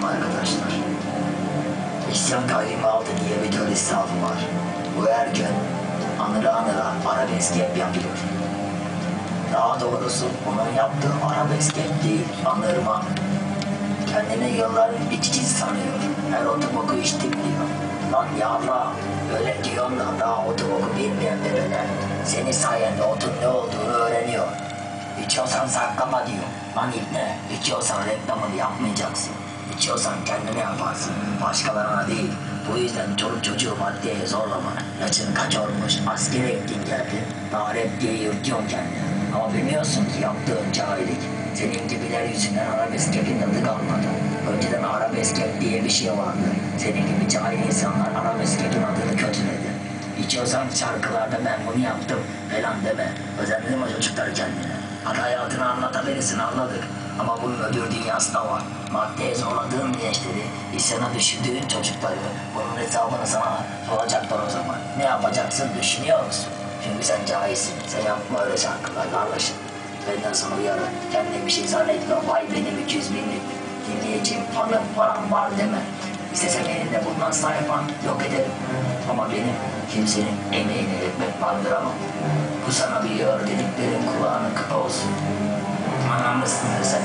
kim arkadaşlar? İsyan kayyumu aldı diye bir terörist savı var. Bu her gün anıra anıra arabesk hep yapıyor. Daha doğrusu onun yaptığı arabesk hep değil, anırma. Kendini yılların içici sanıyor. Her otoboku içtim diyor. Lan yavra, öyle diyorsun da daha otoboku bilmeyen bebeler senin sayende otun ne olduğunu öğreniyor. İçiyorsan saklama diyor. Lan ibne, içiyorsan reklamını yapmayacaksın. İçiyorsan kendine yaparsın, başkalarına değil. Bu yüzden çoluk çocuğu maddeye zorlama. Yaşın kaç olmuş, askere gittin geldin. Rap diye yırtıyorsun kendini. Ama bilmiyorsun ki yaptığın cahillik. Senin gibiler yüzünden arabesk rapin adı kalmadı. Önceden arabesk rap diye bir şey vardı. Senin gibi cahil insanlar arabesk rapin adını kötüledi. İçiyorsan şarkılarda ben bunu yaptım falan deme. Özendim o çocukları kendine. Hadi hayatını anlatabilirsin anladık. Ama bunun öbür dünyası var. Maddeye zorladığın gençleri, isyana düşürdüğün çocukları. Bunun hesabını sana soracaklar o zaman. Ne yapacaksın düşünüyor musun? Çünkü sen cahilsin. Sen yapma öyle şarkılarla anlaşın. Benden sana uyarı. Kendine bir şey zannetme. Vay benim 200 binlik dinleyicim, fanım, param var deme. İstesem elinde bulunan sayfan yok ederim. Ama benim kimsenin emeğini ekmek bandıramam. Bu sana bir yor dediklerim kulağına kıpa olsun. Anlamışsındır sen